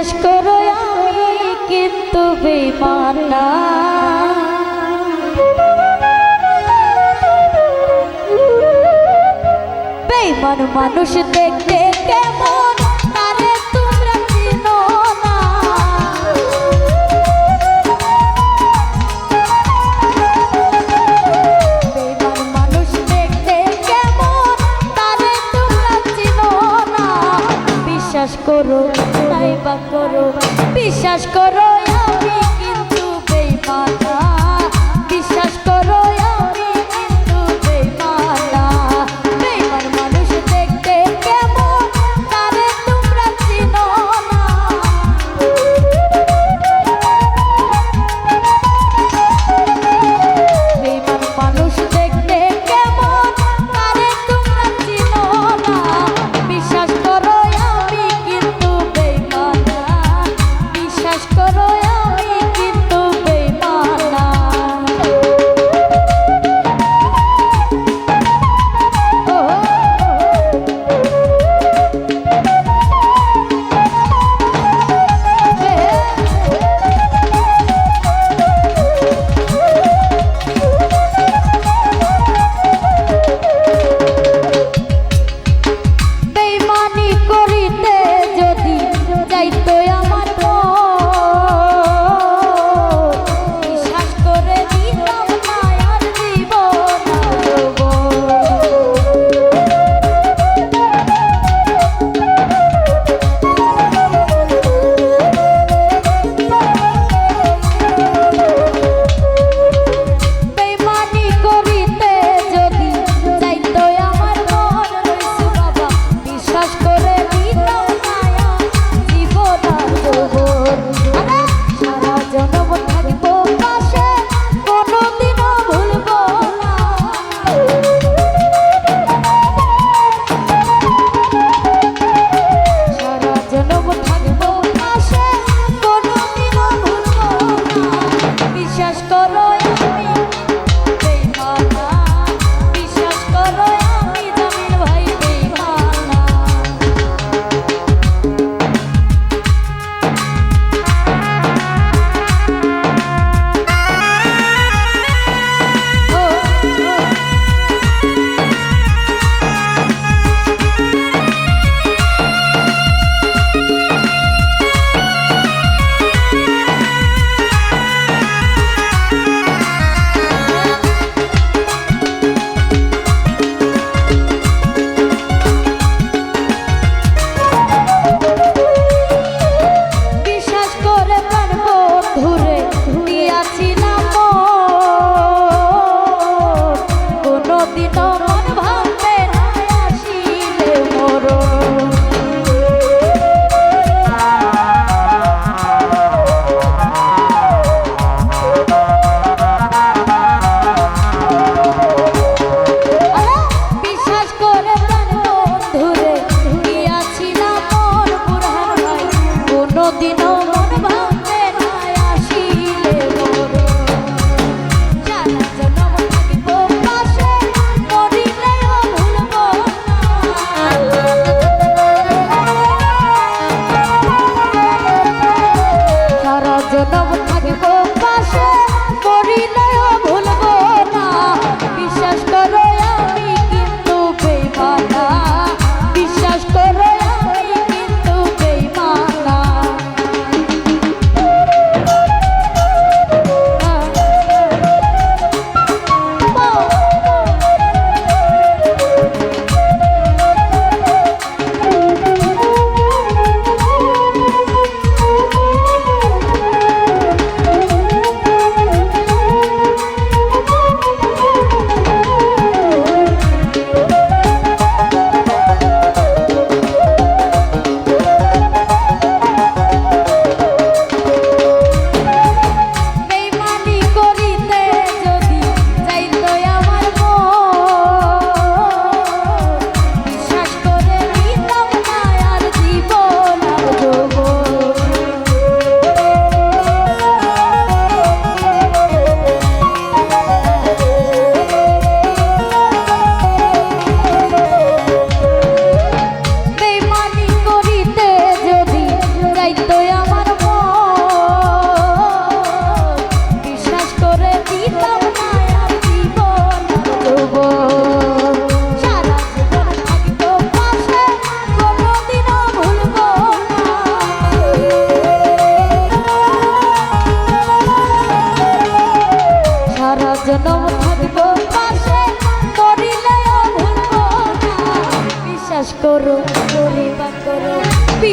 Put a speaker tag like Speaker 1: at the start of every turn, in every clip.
Speaker 1: বিশ্বাস করো আমি কিন্তু বেমার না। বেমান মানুষ দেখতে কেমন? রয়া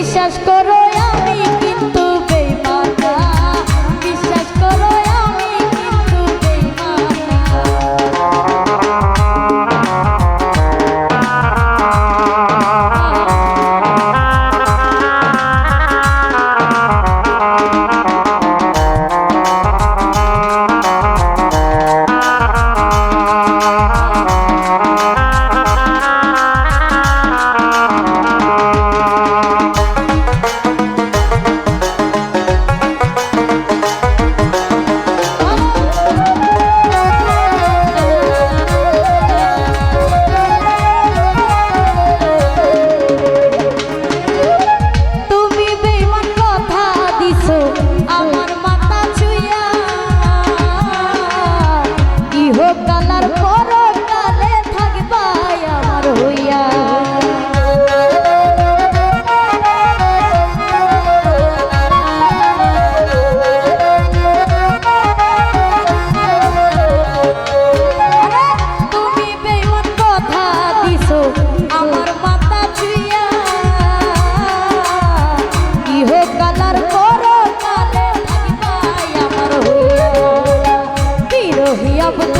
Speaker 1: বিশ্বাস করো আমি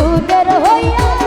Speaker 1: সুন্দর হইয়া